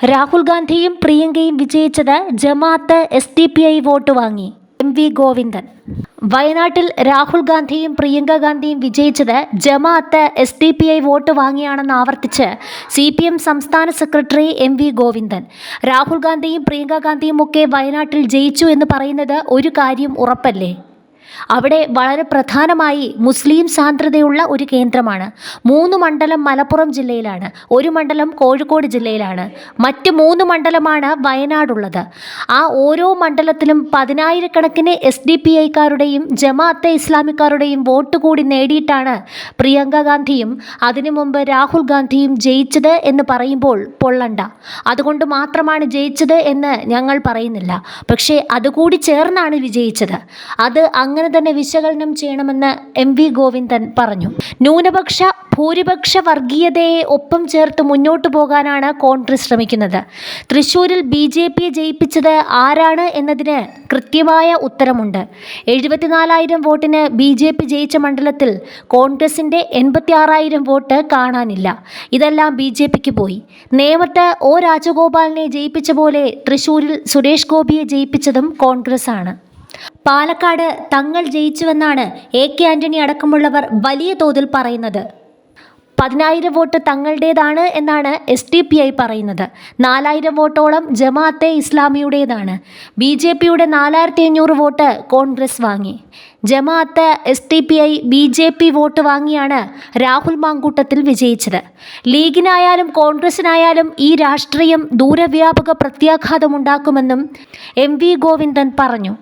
രാഹുൽ ഗാന്ധിയും പ്രിയങ്കയും വിജയിച്ചത് Jamaat S D P I vote വാങ്ങി. M V Govindan. വയനാട്ടിൽ രാഹുൽ ഗാന്ധിയും പ്രിയങ്ക ഗാന്ധിയും വിജയിച്ചത് Jamaat S D P I vote വാങ്ങിയാണെന്ന് ആവർത്തിച്ച് സി പി എം സംസ്ഥാന secretary M V Govindan. Rahul ഗാന്ധിയും പ്രിയങ്ക ഗാന്ധിയും ഒക്കെ വയനാട്ടിൽ ജയിച്ചു എന്ന് പറയുന്നത് ഒരു കാര്യം ഉറപ്പല്ലേ? അവിടെ വളരെ പ്രധാനമായി മുസ്ലിം സാന്ദ്രതയുള്ള ഒരു കേന്ദ്രമാണ്. മൂന്ന് മണ്ഡലം മലപ്പുറം ജില്ലയിലാണ്. ഒരു മണ്ഡലം കോഴിക്കോട് ജില്ലയിലാണ്. മറ്റ് മൂന്ന് മണ്ഡലമാണ് വയനാടുള്ളത്. ആ ഓരോ മണ്ഡലത്തിലും പതിനായിരക്കണക്കിന് എസ് ഡി പി ഐക്കാരുടെയും ജമാഅത്തെ ഇസ്ലാമിക്കാരുടെയും വോട്ട് കൂടി നേടിയിട്ടാണ് പ്രിയങ്ക ഗാന്ധിയും അതിനു മുമ്പ് രാഹുൽ ഗാന്ധിയും ജയിച്ചത് എന്ന് പറയുമ്പോൾ പൊള്ളണ്ട. അതുകൊണ്ട് മാത്രമാണ് ജയിച്ചത് എന്ന് ഞങ്ങൾ പറയുന്നില്ല. പക്ഷേ അതുകൂടി ചേർന്നാണ് വിജയിച്ചത്. അത് അങ്ങനെ തന്നെ വിശകലനം ചെയ്യണമെന്ന് എം വി ഗോവിന്ദൻ പറഞ്ഞു. ന്യൂനപക്ഷ ഭൂരിപക്ഷ വർഗീയതയെ ഒപ്പം ചേർത്ത് മുന്നോട്ടു പോകാനാണ് കോൺഗ്രസ് ശ്രമിക്കുന്നത്. തൃശൂരിൽ ബി ജെ പി ജയിപ്പിച്ചത് ആരാണ് എന്നതിന് കൃത്യമായ ഉത്തരമുണ്ട്. എഴുപത്തിനാലായിരം വോട്ടിന് ബി ജെ പി ജയിച്ച മണ്ഡലത്തിൽ കോൺഗ്രസിന്റെ എൺപത്തി ആറായിരം വോട്ട് കാണാനില്ല. ഇതെല്ലാം ബി ജെ പിക്ക് പോയി. നേമത്ത് ഒ രാജഗോപാലിനെ ജയിപ്പിച്ച പോലെ തൃശൂരിൽ സുരേഷ് ഗോപിയെ ജയിപ്പിച്ചതും കോൺഗ്രസ് ആണ് പാലക്കാട് തങ്ങൾ ജയിച്ചുവെന്നാണ് എ കെ ആന്റണി അടക്കമുള്ളവർ വലിയ തോതിൽ പറയുന്നത്. പതിനായിരം വോട്ട് തങ്ങളുടേതാണ് എന്നാണ് എസ് ഡി പി ഐ പറയുന്നത്. നാലായിരം വോട്ടോളം ജമാഅത്തെ ഇസ്ലാമിയുടേതാണ്. ബി ജെ പിയുടെ നാലായിരത്തി അഞ്ഞൂറ് വോട്ട് കോൺഗ്രസ് വാങ്ങി. Jamaat S D P I B J P vote വാങ്ങിയാണ് രാഹുൽ മാങ്കൂട്ടത്തിൽ വിജയിച്ചത്. ലീഗിനായാലും കോൺഗ്രസിനായാലും ഈ രാഷ്ട്രീയം ദൂരവ്യാപക പ്രത്യാഘാതമുണ്ടാക്കുമെന്നും എം വി ഗോവിന്ദൻ പറഞ്ഞു.